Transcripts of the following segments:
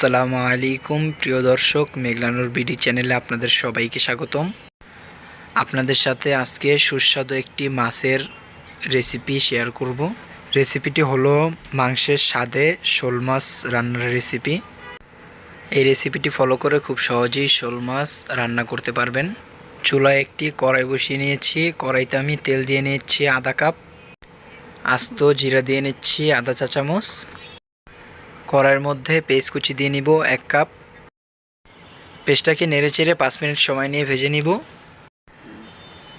আসসালামু আলাইকুম, প্রিয় দর্শক, মেঘলানুর বিডি চ্যানেলে আপনাদের সবাইকে স্বাগতম। আপনাদের সাথে আজকে সুস্বাদু একটি মাছের রেসিপি শেয়ার করব। রেসিপিটি হলো মাংসের স্বাদে শোল মাছ রান্নার রেসিপি। এই রেসিপিটি ফলো করে খুব সহজেই শোল মাছ রান্না করতে পারবেন। চুলায় একটি কড়াই বসিয়ে নিয়েছি। কড়াইতে আমি তেল দিয়ে নিচ্ছি আধা কাপ। আস্ত জিরা দিয়ে নিচ্ছি আধা চা চামচ। কড়াইয়ের মধ্যে পেস্ট কুচি দিয়ে নিব এক কাপ। পেস্টটাকে নেড়ে চেড়ে পাঁচ মিনিট সময় নিয়ে ভেজে নিব।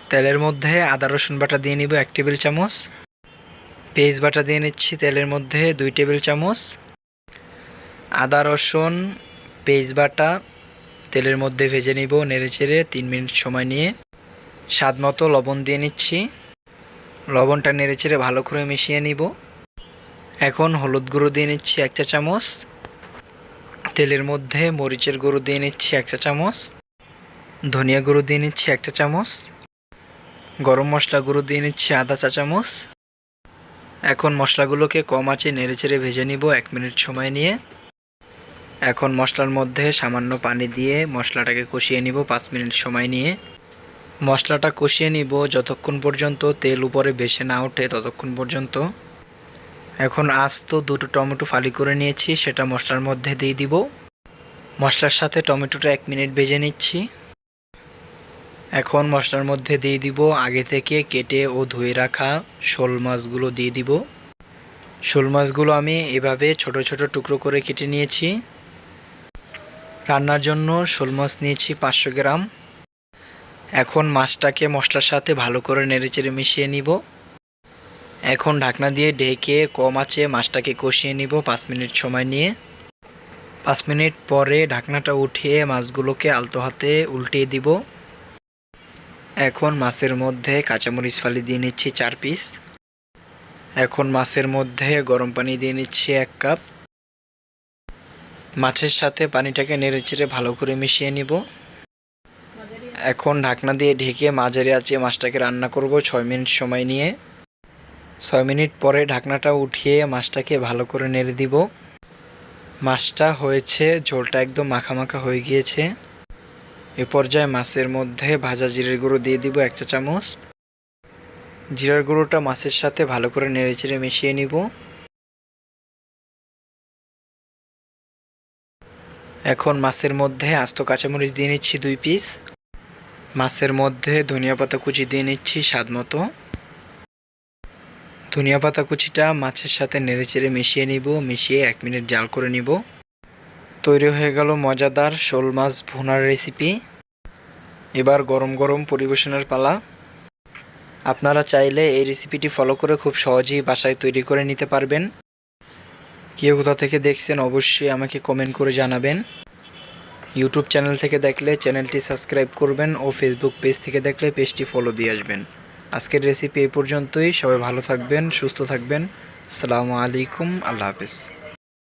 তেলের মধ্যে আদা, রসুন বাটা দিয়ে নিব এক টেবিল চামচ। পেস্ট বাটা দিয়ে নিচ্ছি তেলের মধ্যে দুই টেবিল চামচ। আদা, রসুন পেস্ট বাটা তেলের মধ্যে ভেজে নিব নেড়ে চেড়ে তিন মিনিট সময় নিয়ে। স্বাদ মতো লবণ দিয়ে নিচ্ছি। লবণটা নেড়ে চেড়ে ভালো করে মিশিয়ে নিব। এখন হলুদ গুঁড়ো দিয়ে নিচ্ছি এক চা চামচ। তেলের মধ্যে মরিচের গুঁড়ো দিয়ে নিচ্ছি এক চা চামচ। ধনিয়া গুঁড়ো দিয়ে নিচ্ছি এক চা চামচ। গরম মশলা গুঁড়ো দিয়ে নিচ্ছি আধা চা চামচ। এখন মশলাগুলোকে কম আঁচে নেড়ে চেড়ে ভেজে নিব এক মিনিট সময় নিয়ে। এখন মশলার মধ্যে সামান্য পানি দিয়ে মশলাটাকে কষিয়ে নিব পাঁচ মিনিট সময় নিয়ে। মশলাটা কষিয়ে নিব যতক্ষণ পর্যন্ত তেল উপরে বেশি না ওঠে ততক্ষণ পর্যন্ত। এখন আস্ত দুটো টমেটো ফালি করে নিয়েছি, সেটা মশলার মধ্যে দিয়ে দিব। মশলার সাথে টমেটোটা এক মিনিট ভেজে নিচ্ছি। এখন মশলার মধ্যে দিয়ে দিব আগে থেকে কেটে ও ধুয়ে রাখা শোল মাছগুলো দিয়ে দিব। শোল মাছগুলো আমি এভাবে ছোট ছোট টুকরো করে কেটে নিয়েছি। রান্নার জন্য শোল মাছ নিয়েছি পাঁচশো গ্রাম। এখন মাছটাকে মশলার সাথে ভালো করে নেড়েচেড়ে মিশিয়ে নিব। এখন ঢাকনা দিয়ে ঢেকে কম আছে মাছটাকে কষিয়ে নিব পাঁচ মিনিট সময় নিয়ে। পাঁচ মিনিট পরে ঢাকনাটা উঠিয়ে মাছগুলোকে আলতো হাতে উল্টিয়ে দিব। এখন মাছের মধ্যে কাঁচামরিচ ফালি দিয়ে নিচ্ছি চার পিস। এখন মাছের মধ্যে গরম পানি দিয়ে নিচ্ছি এক কাপ। মাছের সাথে পানিটাকে নেড়েচেড়ে ভালো করে মিশিয়ে নিব। এখন ঢাকনা দিয়ে ঢেকে মাঝারি আছে মাছটাকে রান্না করব ছয় মিনিট সময় নিয়ে। ছয় মিনিট পরে ঢাকনাটা উঠিয়ে মাছটাকে ভালো করে নেড়ে দিব। মাছটা হয়েছে, ঝোলটা একদম মাখা মাখা হয়ে গিয়েছে। এ পর্যায়ে মাছের মধ্যে ভাজা জিরের গুঁড়ো দিয়ে দিব এক চা চামচ। জিরার গুঁড়োটা মাছের সাথে ভালো করে নেড়ে চেড়ে মিশিয়ে নিব। এখন মাছের মধ্যে আস্ত কাঁচামরিচ দিয়ে নিচ্ছি দুই পিস। মাছের মধ্যে ধনিয়া পাতা কুচি দিয়ে নিচ্ছি স্বাদ মতো। ধনিয়া পাতা কুচিটা মাছের সাথে নেড়েচেড়ে মিশিয়ে নিব, মিশিয়ে এক মিনিট জাল করে নিব। তৈরি হয়ে গেল মজাদার শোল মাছ ভুনার রেসিপি এবার গরম গরম পরিবেশনের পালা। আপনারা চাইলে এই রেসিপিটি ফলো করে খুব সহজেই বাসায় তৈরি করে নিতে পারবেন। কেউ কোথা থেকে দেখছেন অবশ্যই আমাকে কমেন্ট করে জানাবেন। ইউটিউব চ্যানেল থেকে দেখলে চ্যানেলটি সাবস্ক্রাইব করবেন ও ফেসবুক পেজ থেকে দেখলে পেজটি ফলো দিয়ে আসবেন। আজকের রেসিপি এই পর্যন্তই। সবাই ভালো থাকবেন সুস্থ থাকবেন। আসসালামু আলাইকুম আল্লাহ হাফেজ।